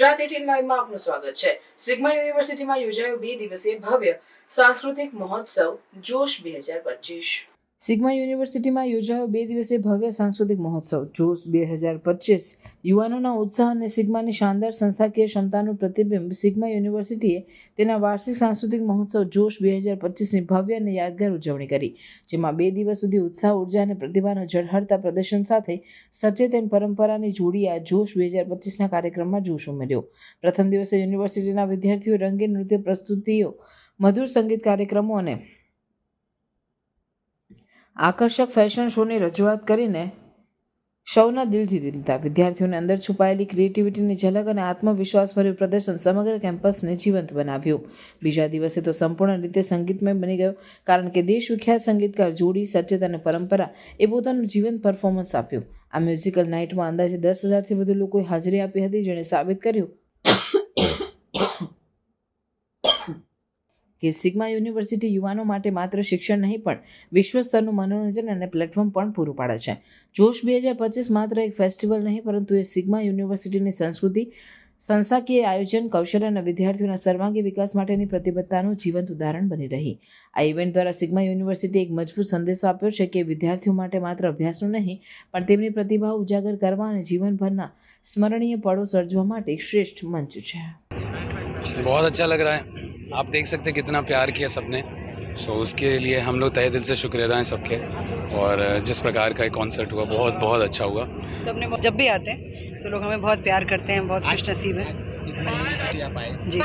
Gujarat eighteen લાઈવમાં આપનું સ્વાગત છે. સિગ્મા યુનિવર્સિટીમાં યોજાયો બે દિવસીય ભવ્ય સાંસ્કૃતિક મહોત્સવ જોશ બે હજાર પચીસ. સિગ્મા યુનિવર્સિટીમાં યોજાયો બે દિવસીય ભવ્ય સાંસ્કૃતિક મહોત્સવ. જોશ બે હજાર પચીસ. યુવાનોના ઉત્સાહ અને સિગ્માની શાનદાર સંસ્થાકીય ક્ષમતાનું પ્રતિબિંબ સિગ્મા યુનિવર્સિટીએ તેના વાર્ષિક સાંસ્કૃતિક મહોત્સવ જોશ બે હજાર પચીસની ભવ્ય અને યાદગાર ઉજવણી કરી, જેમાં બે દિવસ સુધી ઉત્સાહ, ઊર્જા અને પ્રતિભાનો ઝળહળતા પ્રદર્શન સાથે સચેતન પરંપરાની જોડી આ જોશ બે હજાર પચીસના કાર્યક્રમમાં જોશ ઉમેર્યો. પ્રથમ દિવસે યુનિવર્સિટીના વિદ્યાર્થીઓ રંગીન નૃત્ય પ્રસ્તુતિઓ, મધુર સંગીત કાર્યક્રમો અને આકર્ષક ફેશન શોની રજૂઆત કરીને સૌના દિલ જીતી લીધા વિદ્યાર્થીઓને અંદર છુપાયેલી ક્રિએટિવિટીની ઝલક અને આત્મવિશ્વાસભર્યું પ્રદર્શન સમગ્ર કેમ્પસને જીવંત બનાવ્યું. બીજા દિવસે તો સંપૂર્ણ રીતે સંગીતમય બની ગયો, કારણ કે દેશ વિખ્યાત સંગીતકાર જોડી સચેત અને પરંપરા એ પોતાનું જીવંત પરફોર્મન્સ આપ્યું. આ મ્યુઝિકલ નાઇટમાં અંદાજે દસ હજારથી વધુ લોકોએ હાજરી આપી હતી, જેણે સાબિત કર્યું કે સિગ્મા યુનિવર્સિટી યુવાનો માટે માત્ર શિક્ષણ નહીં, પણ વિશ્વ સ્તરનું મનોરંજન અને પ્લેટફોર્મ પણ પૂરું પાડે છે. જોશ બે હજાર પચીસ માત્ર એક ફેસ્ટિવલ નહીં, પરંતુ એ સિગ્મા યુનિવર્સિટીની સંસ્કૃતિ, સંસ્થાકીય આયોજન, કૌશલ્ય અને વિદ્યાર્થીઓના સર્વાંગી વિકાસ માટેની પ્રતિબદ્ધતાનું જીવંત ઉદાહરણ બની રહી. આ ઇવેન્ટ દ્વારા સિગ્મા યુનિવર્સિટી એક મજબૂત સંદેશો આપ્યો છે કે વિદ્યાર્થીઓ માટે માત્ર અભ્યાસનું નહીં, પણ તેમની પ્રતિભાઓ ઉજાગર કરવા અને જીવનભરના સ્મરણીય પળો સર્જવા માટે શ્રેષ્ઠ મંચ છે. બહુ અચ્છા લગ રહા હૈ आप देख सकते हैं कितना प्यार किया सबने सो उसके लिए हम लोग तहे दिल से शुक्रिया हैं सबके और जिस प्रकार का एक कॉन्सर्ट हुआ बहुत बहुत अच्छा हुआ सबने जब भी आते हैं तो लोग हमें बहुत प्यार करते हैं बहुत खुश नसीब हैं जी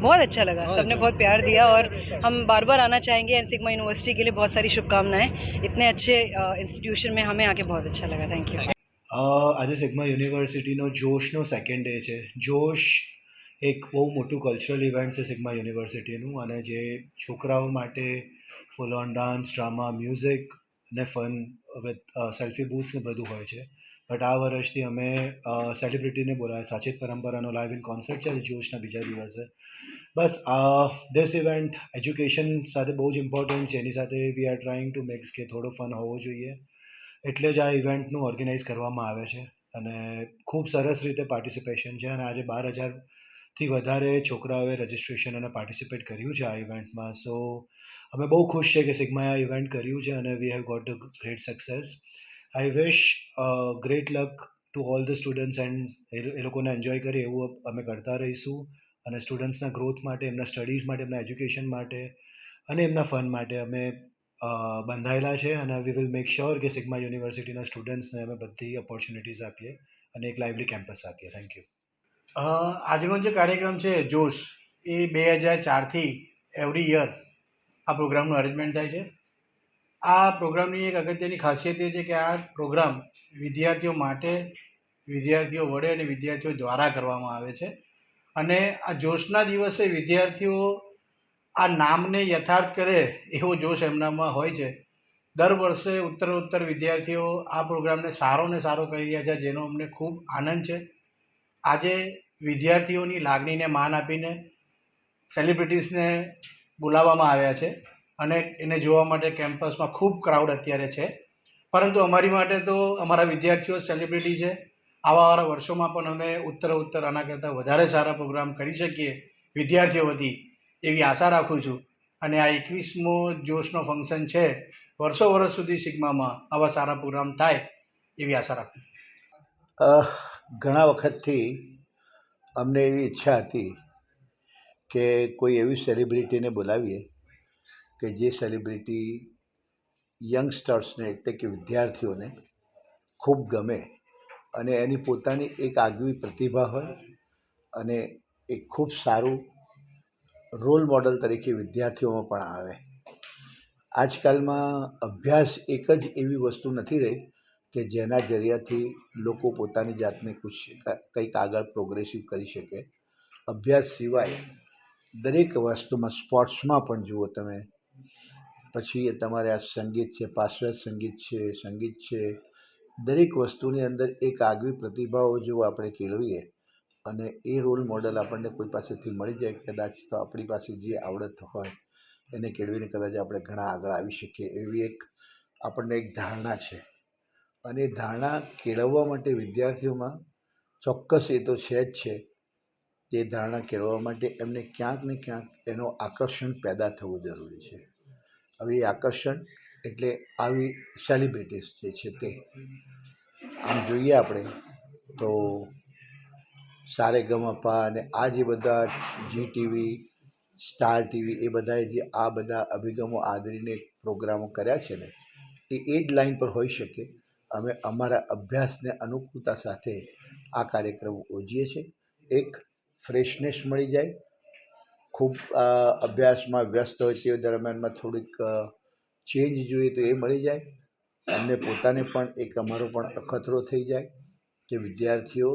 बहुत अच्छा लगा सबने बहुत प्यार दिया और हम बार बार आना चाहेंगे एन सिग्मा यूनिवर्सिटी के लिए बहुत सारी शुभकामनाएं इतने अच्छे इंस्टीट्यूशन में हमें आके बहुत अच्छा लगा थैंक यू અ, આજે સિગ્મા યુનિવર્સિટીનો જોશનો સેકન્ડ ડે છે જોશ એક બહુ મોટું કલ્ચરલ ઇવેન્ટ છે સિગ્મા યુનિવર્સિટીનું અને જે છોકરાઓ માટે full on dance drama music ને ફન વિથ સેલ્ફી બૂથ્સ ને બધું હોય છે. બટ આ વર્ષથી અમે સેલિબ્રિટીને બોલાવ્યા. સાચિત પરંપરાનો લાઈવ ઇન કોન્સર્ટ છે જોશના બીજા દિવસે. બસ ધીસ ઇવેન્ટ એજ્યુકેશન સાથે બહુ જ ઇમ્પોર્ટન્ટ છે. એની સાથે we are trying to makes કે થોડો ફન હોવો જોઈએ. એટલે જ આ ઇવેન્ટનું ઓર્ગેનાઇઝ કરવામાં આવે છે. અને ખૂબ સરસ રીતે પાર્ટિસિપેશન છે. અને આજે બાર હજારથી વધારે છોકરાઓએ રજિસ્ટ્રેશન અને પાર્ટિસિપેટ કર્યું છે આ ઇવેન્ટમાં સો અમે બહુ ખુશ છે કે સિગ્માએ આ ઇવેન્ટ કર્યું છે અને we have got a great success I wish great luck to all the students and એ લોકોને એન્જોય કરીએ એવું અમે કરતા રહીશું. અને સ્ટુડન્ટ્સના ગ્રોથ માટે, એમના સ્ટડીઝ માટે, એમના એજ્યુકેશન માટે અને એમના ફન માટે અમે બંધાયેલા છે. અને વી વિલ મેક શ્યોર કે સિગ્મા યુનિવર્સિટીના સ્ટુડન્ટ્સને અમે બધી ઓપોર્ચ્યુનિટીઝ આપીએ અને એક લાઇવલી કેમ્પસ આપીએ. થેન્ક યુ આજનો જે કાર્યક્રમ છે, જોશ, એ બે હજાર ચારથી એવરી યર આ પ્રોગ્રામનું અરેન્જમેન્ટ થાય છે. આ પ્રોગ્રામની એક અગત્યની ખાસિયત એ છે કે આ પ્રોગ્રામ વિદ્યાર્થીઓ માટે, વિદ્યાર્થીઓ વડે અને વિદ્યાર્થીઓ દ્વારા કરવામાં આવે છે. અને આ જોશના દિવસે વિદ્યાર્થીઓ આ નામને યથાર્થ કરે એવો જોશ એમનામાં હોય છે. દર વર્ષે ઉત્તર ઉત્તર વિદ્યાર્થીઓ આ પ્રોગ્રામને સારો ને સારો કરી રહ્યા છે, જેનો અમને ખૂબ આનંદ છે. આજે વિદ્યાર્થીઓની લાગણીને માન આપીને સેલિબ્રિટીઝને બોલાવવામાં આવ્યા છે અને એને જોવા માટે કેમ્પસમાં ખૂબ ક્રાઉડ અત્યારે છે. પરંતુ અમારી માટે તો અમારા વિદ્યાર્થીઓ સેલિબ્રિટી છે. આવાવાળા વર્ષોમાં પણ અમે ઉત્તર ઉત્તર આના કરતાં વધારે સારા પ્રોગ્રામ કરી શકીએ વિદ્યાર્થીઓ વતી એવી આશા રાખું છું. અને આ એકવીસમો જોશનો ફંક્શન છે. વર્ષો વર્ષ સુધી સિગ્મામાં આવા સારા પ્રોગ્રામ થાય એવી આશા રાખું છું. ઘણા વખતથી અમને એવી ઈચ્છા હતી કે કોઈ એવી સેલિબ્રિટીને બોલાવીએ કે જે સેલિબ્રિટી યંગસ્ટર્સને એટલે કે વિદ્યાર્થીઓને ખૂબ ગમે અને એની પોતાની એક આગવી પ્રતિભા હોય અને એક ખૂબ સારું રોલ મોડલ તરીકે વિદ્યાર્થીઓમાં પણ આવે. આજકાલમાં અભ્યાસ એક જ એવી વસ્તુ નથી રહી કે જેના જરિયાથી લોકો પોતાની જાતને કુછ કંઈક આગળ પ્રોગ્રેસિવ કરી શકે. અભ્યાસ સિવાય દરેક વસ્તુમાં સ્પોર્ટ્સમાં પણ જુઓ તમે. પછી તમારે આ સંગીત છે, પાશ્ચાત્ય સંગીત છે સંગીત છે. દરેક વસ્તુની અંદર એક આગવી પ્રતિભાઓ જો આપણે કેળવીએ અને એ રોલ મોડલ આપણને કોઈ પાસેથી મળી જાય કદાચ તો આપણી પાસે જે આવડત હોય એને કેળવીને કદાચ આપણે ઘણા આગળ આવી શકીએ એવી એક આપણને એક ધારણા છે. અને ધારણા કેળવવા માટે વિદ્યાર્થીઓમાં ચોક્કસ એ તો છે જ છે તે ધારણા કેળવવા માટે એમને ક્યાંક ને ક્યાંક એનો આકર્ષણ પેદા થવું જરૂરી છે. હવે એ આકર્ષણ એટલે આવી સેલિબ્રિટીઝ જે છે તે. આમ જોઈએ આપણે તો સારે ગમપા અને આ જે બધા જી ટીવી સ્ટાર ટીવી એ બધાએ જે આ બધા અભિગમો આદરીને પ્રોગ્રામો કર્યા છે ને, એ એ જ લાઈન પર હોઈ શકે અમે અમારા અભ્યાસને અનુકૂળતા સાથે આ કાર્યક્રમ યોજીએ છીએ. એક ફ્રેશનેસ મળી જાય. ખૂબ અભ્યાસમાં વ્યસ્ત હોય તે દરમિયાનમાં થોડીક ચેન્જ જોઈએ તો એ મળી જાય. અમને પોતાને પણ એક અમારો પણ અખતરો થઈ જાય કે વિદ્યાર્થીઓ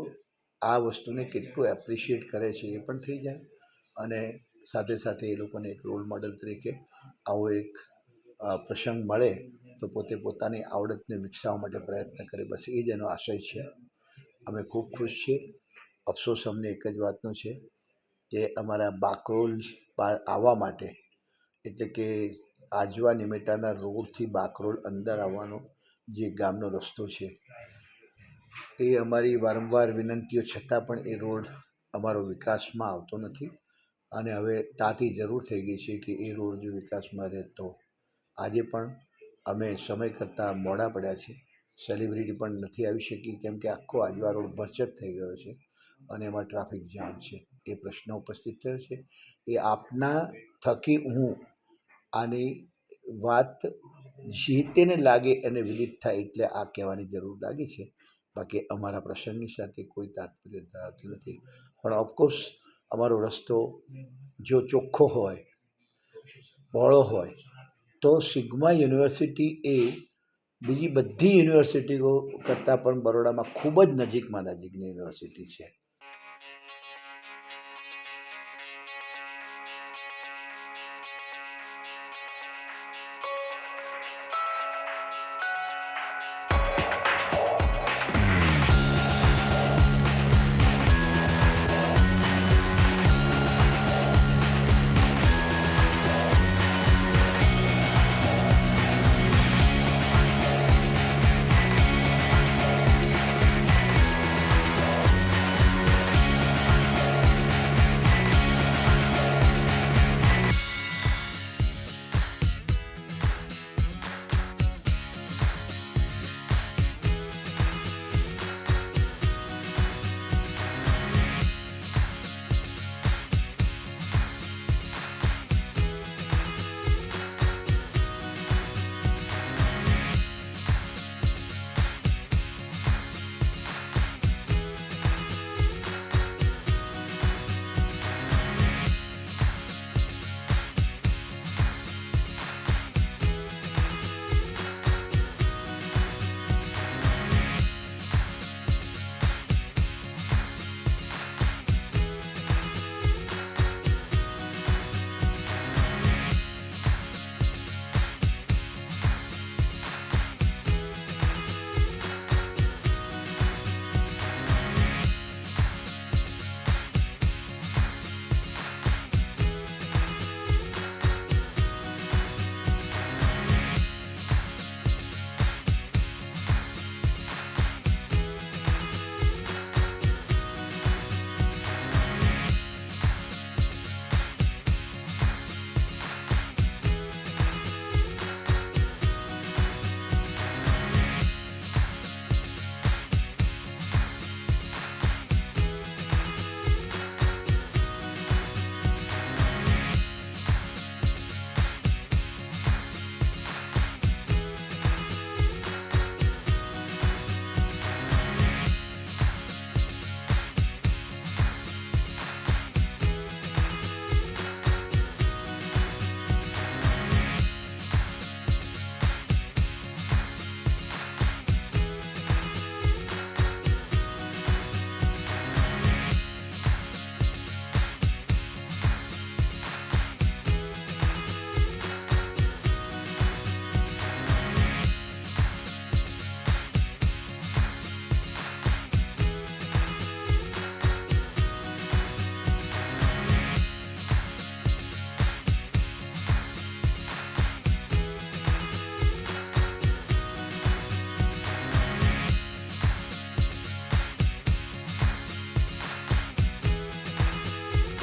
આ વસ્તુને કેટલું એપ્રિશિએટ કરે છે એ પણ થઈ જાય. અને સાથે સાથે એ લોકોને એક રોલ મોડલ તરીકે આવો એક પ્રસંગ મળે તો પોતે પોતાની આવડતને વિકસાવવા માટે પ્રયત્ન કરે. બસ એ જ એનો આશય છે. અમે ખૂબ ખુશ છીએ. અફસોસ અમને એક જ વાતનો છે કે અમારા બાકરોલ આવવા માટે, એટલે કે આજવા નિમેટાના રોડથી બાકરોલ અંદર આવવાનો જે ગામનો રસ્તો છે, એ અમારી વારંવાર વિનંતીઓ છતાં પણ એ રોડ અમારો વિકાસમાં આવતો નથી. અને હવે તાતી જરૂર થઈ ગઈ છે કે એ રોડ જો વિકાસમાં રહે તો આજે પણ અમે સમય કરતાં મોડા પડ્યા છે. સેલિબ્રિટી પણ નથી આવી શકી, કેમ કે આખો આજવા રોડ ભરચક થઈ ગયો છે અને એમાં ટ્રાફિક જામ છે. એ પ્રશ્ન ઉપસ્થિત થયો છે. એ આપના થકી હું આની વાત જે તેને લાગે એને વિદિત થાય એટલે આ કહેવાની જરૂર લાગી છે. બાકી અમારા પ્રસંગની સાથે કોઈ તાત્પર્ય ધરાવતું નથી. પણ ઓફકોર્સ અમારો રસ્તો જો ચોખ્ખો હોય પહોળો હોય તો સિગ્મા યુનિવર્સિટી એ બીજી બધી યુનિવર્સિટીઓ કરતાં પણ બરોડામાં ખૂબ જ નજીકમાં નજીકની યુનિવર્સિટી છે.